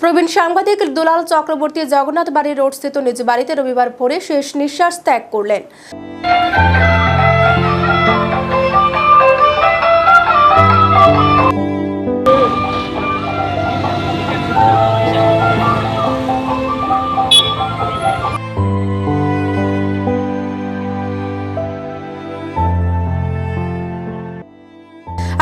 প্রবীণ সাংবাদিক দুলাল চক্রবর্তী জগন্নাথ রোড স্থিত নিজ বাড়িতে রবিবার ভোরে শেষ নিঃশ্বাস ত্যাগ করলেন।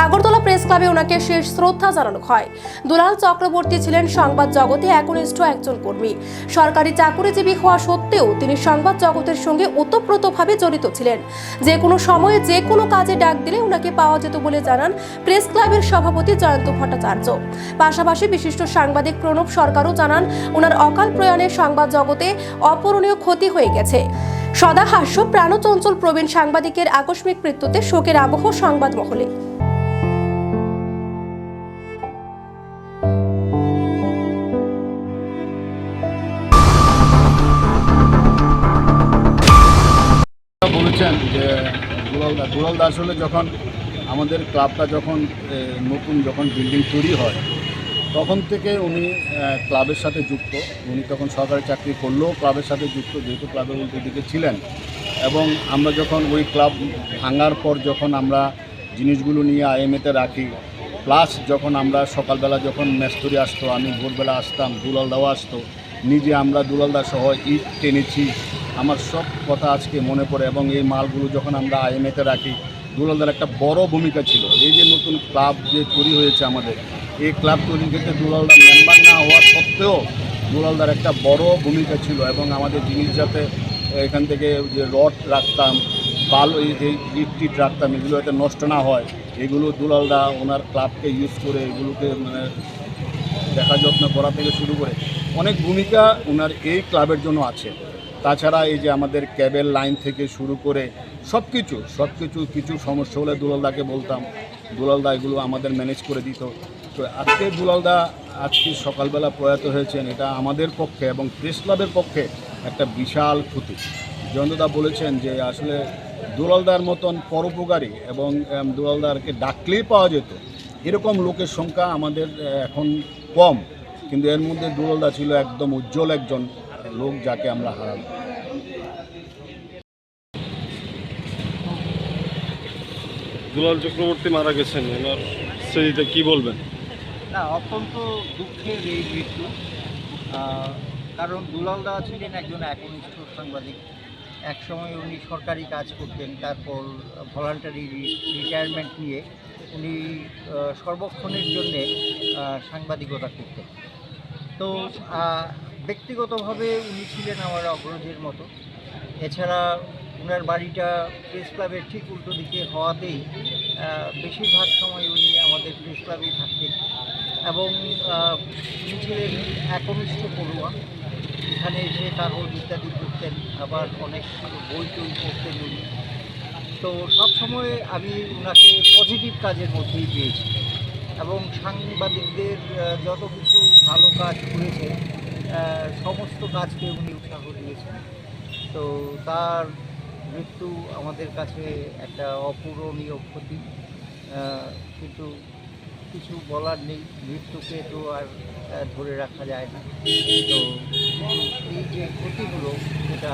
আগরতলা প্রেস ক্লাবে ওনাকে শেষ শ্রদ্ধা জানানো হয়। দুলাল চক্রবর্তী ছিলেন সংবাদ জগতে একনিষ্ঠ একজন কর্মী। সরকারি চাকুরিজীবী হওয়া সত্ত্বেও তিনি সংবাদ জগতের সঙ্গে ওতপ্রোতভাবে জড়িত ছিলেন। যে কোনো সময়ে যে কোনো কাজে ডাক দিলে ওনাকে পাওয়া যেত বলে জানান প্রেস ক্লাবের সভাপতি জয়ন্ত ভট্টাচার্য। পাশাপাশি বিশিষ্ট সাংবাদিক প্রণব সরকারও জানান, ওনার অকাল প্রয়াণে সংবাদ জগতে অপূরণীয় ক্ষতি হয়ে গেছে। সদা হাস্য প্রাণচঞ্চল প্রবীণ সাংবাদিকের আকস্মিক মৃত্যুতে শোকের আবহ সংবাদ মহলে বলেছেন যে দুলালদা দুলালদা আসলে যখন আমাদের ক্লাবটা যখন নতুন যখন বিল্ডিং তৈরি হয়, তখন থেকে উনি ক্লাবের সাথে যুক্ত। উনি তখন সরকারি চাকরি করলেও ক্লাবের সাথে যুক্ত, যেহেতু ক্লাবের উল্টো দিকে ছিলেন। এবং আমরা যখন ওই ক্লাব ভাঙার পর যখন আমরা জিনিসগুলো নিয়ে আইএমএতে রাখি প্লাস যখন আমরা সকালবেলা যখন মেস্তরি আসতো, আমি ভোরবেলা আসতাম দুলালদাও আসতো, নিজে আমরা দুলালদা সহ ইট টেনেছি আমার সব কথা আজকে মনে পড়ে এবং এই মালগুলো যখন আমরা আইএমএতে রাখি, দুলালদার একটা বড় ভূমিকা ছিল। এই যে নতুন ক্লাব যে তৈরি হয়েছে আমাদের, এই ক্লাব তৈরির ক্ষেত্রে দুলালদা মেম্বার না হওয়া সত্ত্বেও দুলালদার একটা বড় ভূমিকা ছিল এবং আমাদের জিনিস যাতে এখান থেকে যে রড রাখতাম, বাল এই ইট টিট রাখতাম, এগুলো যাতে নষ্ট না হয়, এগুলো দুলালদা ওনার ক্লাবকে ইউজ করে এগুলোকে মানে দেখা যত্ন করা থেকে শুরু করে অনেক ভূমিকা ওনার এই ক্লাবের জন্য আছে। তাছাড়া এই যে আমাদের ক্যাবেল লাইন থেকে শুরু করে সব কিছু সব কিছু কিছু সমস্যা হলে দুলালদাকে বলতাম। দুলালদা এগুলো আমাদের ম্যানেজ করে দিত। তো আজকে দুলালদা আজকে সকালবেলা প্রয়াত হয়েছেন, এটা আমাদের পক্ষে এবং প্রেস ক্লাবের পক্ষে একটা বিশাল ক্ষতি। জয়ন্তদা বলেছেন যে আসলে দুলালদার মতন পরোপকারী এবং দুলালদারকে ডাকলেই পাওয়া যেত। এরকম লোকের সংখ্যা আমাদের এখন কম। কিন্তু এর মধ্যে দুলালদা ছিল একদম উজ্জ্বল একজন লোক যাকে আমরা হারালাম দুলাল চক্রবর্তী মারা গেছেন এনার স্মৃতিতে কি বলবেন? না অত্যন্ত দুঃখের এই মৃত্যু। কারণ দুলাল দা ছিলেন একজন একনিষ্ঠ সাংবাদিক। একসময় উনি সরকারি কাজ করতেন তারপর ভলান্টারি রিটায়ারমেন্ট নিয়ে উনি সর্বক্ষণের জন্যে সাংবাদিকতা করতেন। তো ব্যক্তিগতভাবে উনি ছিলেন আমার অগ্রজের মতো। এছাড়া ওনার বাড়িটা প্রেস ক্লাবের ঠিক উল্টো দিকে হওয়াতেই বেশিরভাগ সময় উনি আমাদের প্রেস ক্লাবেই থাকতেন। এবং উনি ছিলেন একনিষ্ঠ পড়ুয়া। এখানে এসে তার কাগজ ইত্যাদি পড়তেন আবার অনেক বই টই পড়তেন উনি। তো সবসময় আমি ওনাকে পজিটিভ কাজের মধ্যেই পেয়েছি। এবং সাংবাদিকদের যত কিছু ভালো কাজ করেছে সমস্ত কাজকে উনি উৎসাহ দিয়েছেন। তো তার মৃত্যু আমাদের কাছে একটা অপূরণীয় ক্ষতি। কিন্তু কিছু বলার নেই, মৃত্যুকে তো আর ধরে রাখা যায় না। তো এই যে ক্ষতিগুলো সেটা